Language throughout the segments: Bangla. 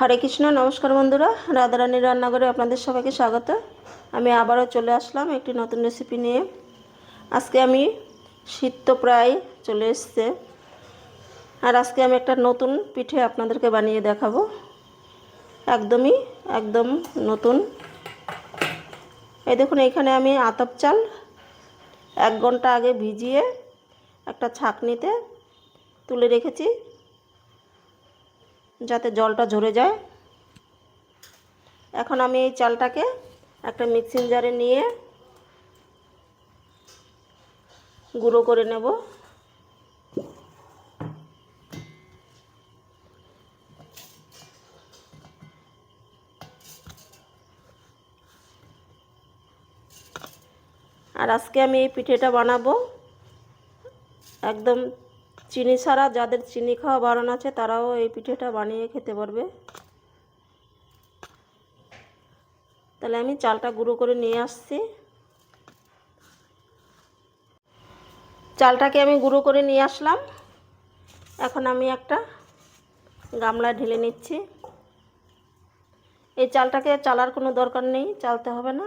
হরে কৃষ্ণ, নমস্কার বন্ধুরা। রাধারানীর রান্নাঘরে আপনাদের সবাইকে স্বাগত। আমি আবারও চলে আসলাম একটি নতুন রেসিপি নিয়ে। আজকে আমি শীত তো প্রায় চলে এসছে। আর আজকে আমি একটা নতুন পিঠে আপনাদেরকে বানিয়ে দেখাবো। একদমই, একদম নতুন। এই দেখুন, এখানে আমি আতপ চাল এক ঘণ্টা আগে ভিজিয়ে একটা ছাঁকনিতে তুলে রেখেছি। যাতে জলটা ঝরে যায়। এখন আমি এই চালটাকে একটা মিক্সিং জারে নিয়ে গুঁড়ো করে নেব। আর আজকে আমি এই পিঠেটা বানাবো। একদম চিনি ছাড়া যাদের চিনি খাওয়া বারণ আছে, তারাও এই পিঠেটা বানিয়ে খেতে পারবে। তাহলে আমি চালটা গুঁড়ো করে নিয়ে আসছি। চালটাকে আমি গুঁড়ো করে নিয়ে আসলাম। এখন আমি একটা গামলা ঢেলে নিচ্ছি। এই চালটাকে চালার কোনো দরকার নেই, চালতে হবে না।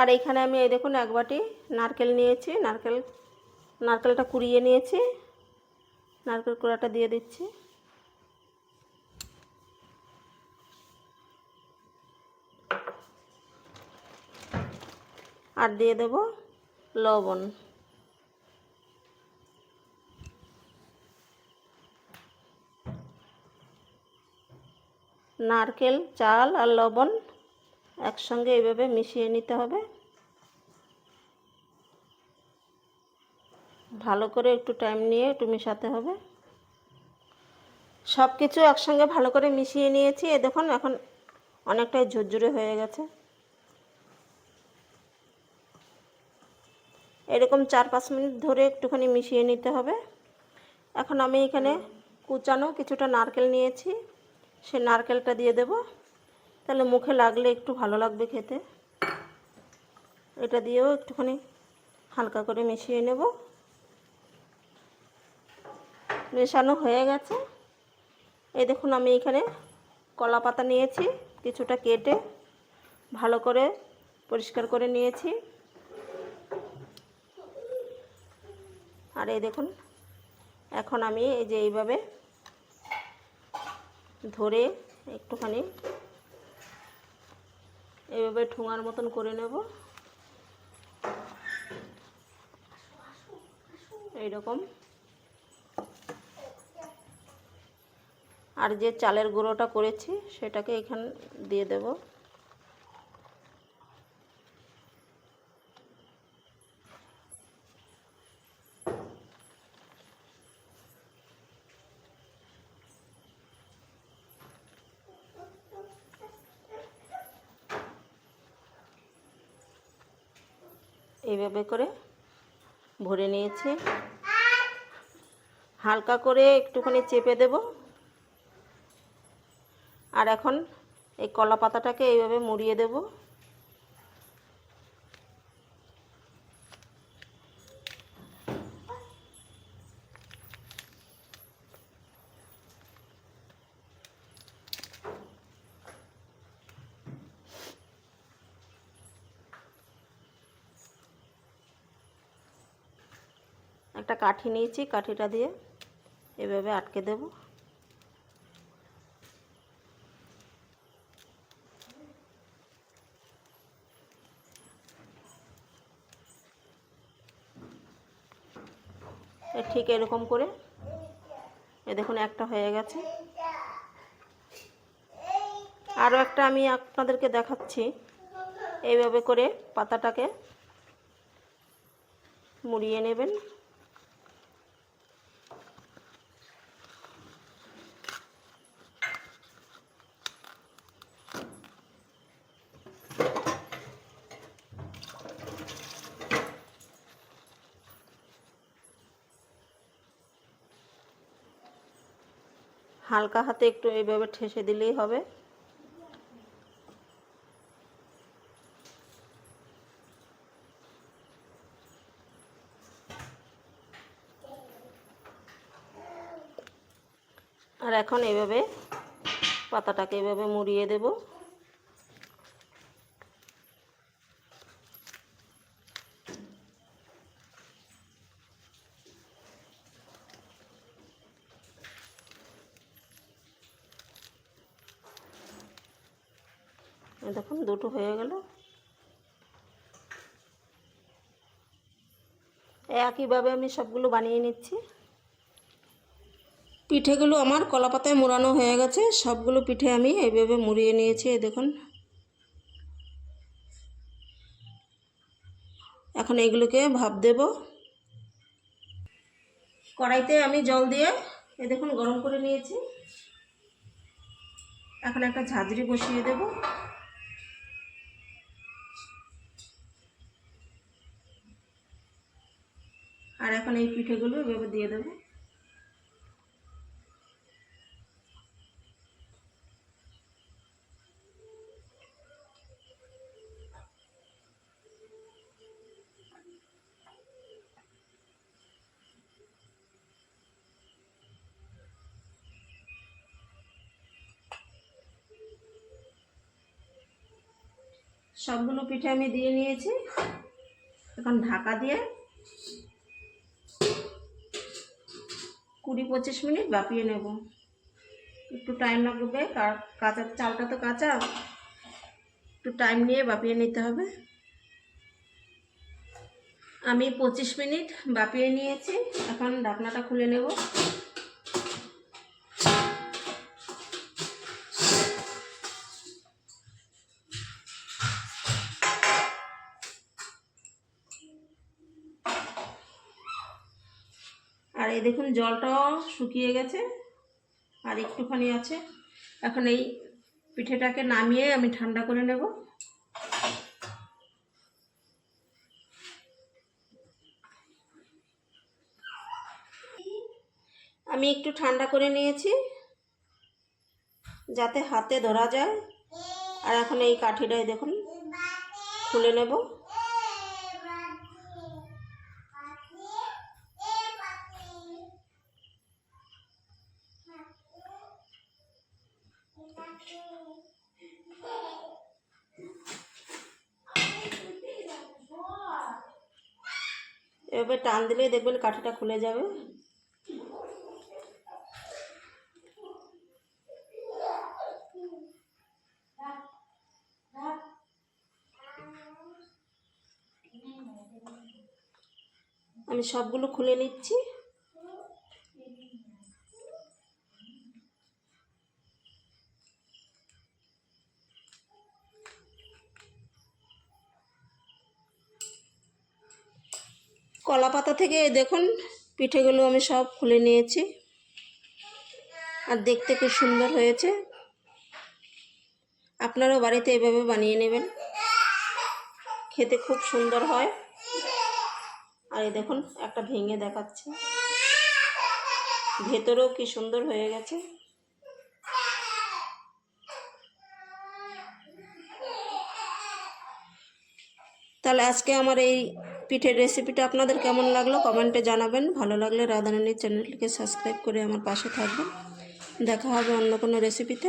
আর এইখানে আমি এই দেখুন এক বাটি নারকেল নিয়েছি, নারকেল, নারকেলটা কুড়িয়ে নিয়েছি, নারকেল কুড়াটা দিয়ে দিচ্ছি। আর দিয়ে দেব লবণ। নারকেল, চাল আর লবণ একসঙ্গে এইভাবে মিশিয়ে নিতে হবে। ভালো করে একটু টাইম নিয়ে একটু মেশাতে হবে। সব কিছু একসঙ্গে ভালো করে মিশিয়ে নিয়েছি। এ দেখুন, এখন অনেকটাই ঝুরঝুরে হয়ে গেছে। এরকম চার পাঁচ মিনিট ধরে একটুখানি মিশিয়ে নিতে হবে। এখন আমি এখানে কুচানো কিছুটা নারকেল নিয়েছি। সে নারকেলটা দিয়ে দেব। তাহলে মুখে লাগলে একটু ভালো লাগবে খেতে। এটা দিয়েও একটুখানি হালকা করে মিশিয়ে নেব। মেশানো হয়ে গেছে। এই দেখুন, আমি এখানে কলা পাতা নিয়েছি, কিছুটা কেটে ভালো করে পরিষ্কার করে নিয়েছি। আর এই দেখুন, এখন আমি এই যে এইভাবে ধরে একটুখানি এইভাবে ঠোঙার মতন করে নেব। এইরকম। আর যে চালের গুঁড়োটা করেছি, সেটাকে এখান দিয়ে দেব। এইভাবে করে ভরে নিয়েছি। হালকা করে একটুখানি চেপে দেব। আর এখন এই কলা পাতাটাকে এইভাবে মুড়িয়ে দেব। একটা কাঠি নিয়েছি, কাঠিটা দিয়ে এভাবে আটকে দেব। ঠিক এরকম করে, এ দেখুন একটা হয়ে গেছে। আরও একটা আমি আপনাদেরকে দেখাচ্ছি, এইভাবে করে পাতাটাকে মুড়িয়ে নেবেন। হালকা হাতে একটু এইভাবে ঠেসে দিলেই হবে। আর এখন এইভাবে পাতাটাকে এভাবে মুড়িয়ে দেবো। দেখুন, দুটো হয়ে গেল। একইভাবে আমি সবগুলো বানিয়ে নিচ্ছি। পিঠেগুলো আমার কলা পাতায় মোড়ানো হয়ে গেছে। সবগুলো পিঠে আমি এইভাবে মুড়িয়ে নিয়েছি দেখুন। এখন এগুলোকে ভাপ দেব। কড়াইতে আমি জল দিয়ে এ দেখুন, গরম করে নিয়েছি। এখন একটা ঝাঁঝরি বসিয়ে দেব। আর এখন এই পিঠেগুলো এভাবে দিয়ে দেবো। সবগুলো পিঠে আমি দিয়ে নিয়েছি। এখন ঢাকা দিয়ে কুড়ি পঁচিশ মিনিট বাপিয়ে নেব। একটু টাইম লাগবে কাঁচা চালটা তো কাঁচা। একটু টাইম নিয়ে বাপিয়ে নিতে হবে। আমি পঁচিশ মিনিট বাপিয়ে নিয়েছি, এখন ঢাকনাটা খুলে নেব। এই দেখুন জলটাও শুকিয়ে গেছে আর একটুখানি আছে। এখন এই পিঠেটাকে নামিয়ে আমি ঠান্ডা করে নেব। আমি একটু ঠান্ডা করে নিয়েছি যাতে হাতে ধরা যায়। আর এখন এই কাঠিটাই দেখুন খুলে নেব। এভাবে টান দিলেই দেখবেন কাঠিটা খুলে যাবে। আমি সবগুলো খুলে নিচ্ছি। কলা পাতা থেকে দেখুন, পিঠেগুলো আমি সব খুলে নিয়েছি। আর দেখতে খুব সুন্দর হয়েছে। আপনারাও বাড়িতে এভাবে বানিয়ে নেবেন। খেতে খুব সুন্দর হয়। আর এই দেখুন, একটা ভেঙে দেখাচ্ছে। ভেতরেও কি সুন্দর হয়ে গেছে। তাহলে আজকে আমার এই পিঠের রেসিপিটা আপনাদের কেমন লাগল কমেন্টে জানাবেন। ভালো লাগলে রাধারানীর চ্যানেলটিকে সাবস্ক্রাইব করে আমার পাশে থাকবেন। দেখা হবে অন্য কোনো রেসিপিতে